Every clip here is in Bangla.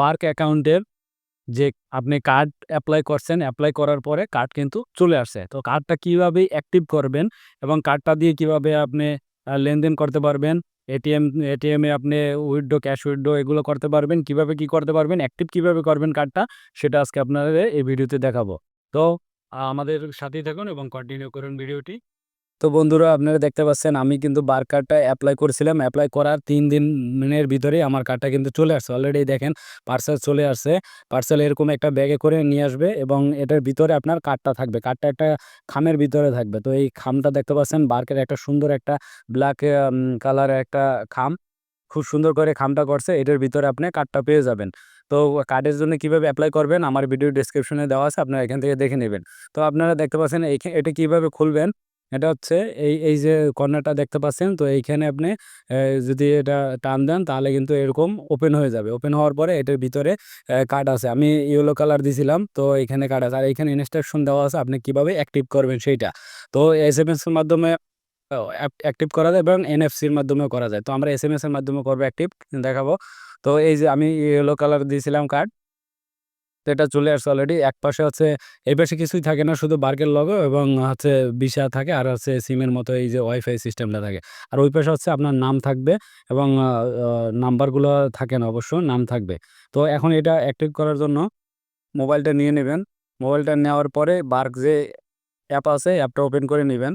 বার্ক অ্যাকাউন্টের যে আপনি কার্ড অ্যাপ্লাই করছেন অ্যাপ্লাই করার পরে কার্ড কিন্তু চলে আসছে তো কার্ডটা কীভাবে অ্যাক্টিভ করবেন এবং কার্ডটা দিয়ে কীভাবে আপনি লেনদেন করতে পারবেন এটিএম এটিএম আপনি উইথড্র ক্যাশ উইথড্র এগুলো করতে পারবেন, কীভাবে কি করতে পারবেন অ্যাক্টিভ কীভাবে করবেন কার্ডটা সেটা আজকে আপনাদের এই ভিডিওতে দেখাবো। তো আমাদের সাথেই থাকুন এবং কন্টিনিউ করুন ভিডিওটি তো বন্ধুরা, আপনারা দেখতে পাচ্ছেন আমি কিন্তু বার কার্ডটা অ্যাপ্লাই করেছিলাম। অ্যাপ্লাই করার তিন দিনের ভিতরেই আমার কার্ডটা কিন্তু চলে আসছে। অলরেডি দেখেন পার্সেল চলে আসছে। পার্সেল এরকম একটা ব্যাগে করে নিয়ে আসবে এবং এটার ভিতরে আপনার কার্ডটা থাকবে। কার্ডটা একটা খামের ভিতরে থাকবে। তো এই খামটা দেখতে পাচ্ছেন বার্কের একটা সুন্দর একটা ব্ল্যাক কালারের একটা খাম। খুব সুন্দর করে খামটা করছে, এটার ভিতরে আপনি কার্ডটা পেয়ে যাবেন। তো কার্ডের জন্য কীভাবে অ্যাপ্লাই করবেন আমার ভিডিও ডিসক্রিপশনে দেওয়া আছে, আপনারা এখান থেকে দেখে নেবেন। তো আপনারা দেখতে পাচ্ছেন এটা কীভাবে খুলবেন? এটা হচ্ছে এই এই যে কর্নারটা দেখতে পাচ্ছেন, তো এইখানে আপনি যদি এটা টান দেন, তাহলে কিন্তু এরকম ওপেন হয়ে যাবে। ওপেন হওয়ার পরে এটার ভিতরে কার্ড আছে। আমি ইয়েলো কালার দিছিলাম, তো এখানে কার্ড আছে। আর এখানে ইনস্ট্রাকশন দেওয়া আছে আপনি কীভাবে অ্যাক্টিভ করবেন সেইটা। তো এস এম এসের মাধ্যমে অ্যাক্টিভ করা যায় এবং এনএফসির মাধ্যমেও করা যায়। তো আমরা এস এম এস এর মাধ্যমে করব অ্যাক্টিভ দেখাবো। তো এই যে আমি ইয়েলো কালার দিয়েছিলাম কার্ড তো এটা চলে আসছে অলরেডি এক পাশে হচ্ছে, এই পাশে কিছুই থাকে না, শুধু বার্গের লগো এবং হচ্ছে বিশা থাকে আর হচ্ছে সিমের মতো এই যে ওয়াইফাই সিস্টেমটা থাকে। আর ওই পাশে হচ্ছে আপনার নাম থাকবে এবং নাম্বারগুলো থাকে না অবশ্য, নাম থাকবে। তো এখন এটা অ্যাক্টিভ করার জন্য মোবাইলটা নিয়ে নেবেন। মোবাইলটা নেওয়ার পরে বার্ক যে অ্যাপ আছে অ্যাপটা ওপেন করে নেবেন।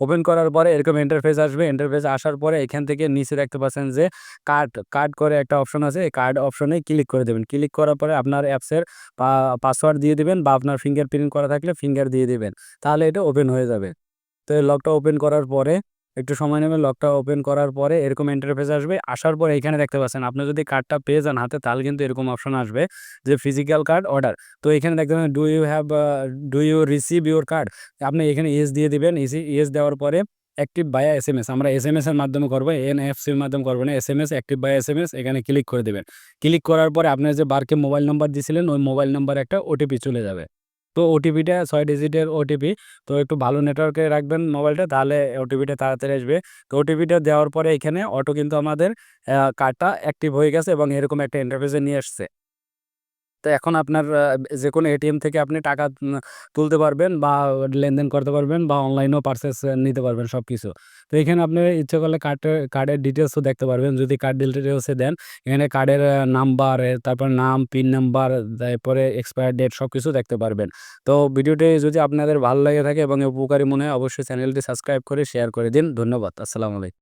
ওপেন করার পরে এরকম ইন্টারফেস আসবে। ইন্টারফেস আসার পরে এখান থেকে নিচে দেখতে পাচ্ছেন যে কার্ড কার্ড করে একটা অপশন আছে। এই কার্ড অপশনে ক্লিক করে দেবেন। ক্লিক করার পরে আপনার অ্যাপসের পাসওয়ার্ড দিয়ে দেবেন বা আপনার ফিঙ্গার প্রিন্ট করা থাকলে ফিঙ্গার দিয়ে দেবেন। তাহলে এটা ওপেন হয়ে যাবে। তো এই লকটা ওপেন করার পরে একটু সময় নেবে লকটা ওপেন করার পরে এরকম ইন্টারফেস আসবে। আসার পরে এখানে দেখতে পাচ্ছেন, আপনি যদি কার্ডটা পেয়ে যান হাতে, তাহলে কিন্তু এরকম অপশন আসবে যে ফিজিক্যাল কার্ড অর্ডার তো এখানে দেখতে পাচ্ছেন do you have do you receive your card আপনি এখানে ইয়েস দিয়ে দিবেন ইয়েস দেওয়ার পরে active via S M S আমরা এস এম এস এর মাধ্যমে করব এন এফ সির মাধ্যমে করব না S M S active via S M S এখানে ক্লিক করে দেবেন। ক্লিক করার পরে আপনার যে বারকে মোবাইল নাম্বার দিয়েছিলেন ওই মোবাইল নাম্বার একটা ওটিপি চলে যাবে। তো ওটিপিটা ছয় ডিজিটের ওটিপি তো একটু ভালো নেটওয়ার্কে রাখবেন মোবাইলটা তাহলে ওটিপিটা তাড়াতাড়ি আসবে। তো ওটিপিটা দেওয়ার পরে এখানে অটো কিন্তু আমাদের কার্ডটা অ্যাক্টিভ হয়ে গেছে এবং এরকম একটা ইন্টারফেসে নিয়ে আসছে। তো এখন আপনার যে কোনো এটিএম থেকে আপনি টাকা তুলতে পারবেন বা লেনদেন করতে পারবেন বা অনলাইনেও পারচেস নিতে পারবেন সব কিছু তো এখানে আপনি ইচ্ছে করলে কার্ডের কার্ডের ডিটেলসও দেখতে পারবেন। যদি কার্ড ডিটেলসে দেন, এখানে কার্ডের নাম্বার তারপর নাম পিন নাম্বার তারপরে এক্সপায়ার ডেট সব কিছু দেখতে পারবেন। তো ভিডিওটি যদি আপনাদের ভালো লাগে থাকে এবং উপকারী মনে হয়, অবশ্যই চ্যানেলটি সাবস্ক্রাইব করে শেয়ার করে দিন। ধন্যবাদ। আসসালামু আলাইকুম।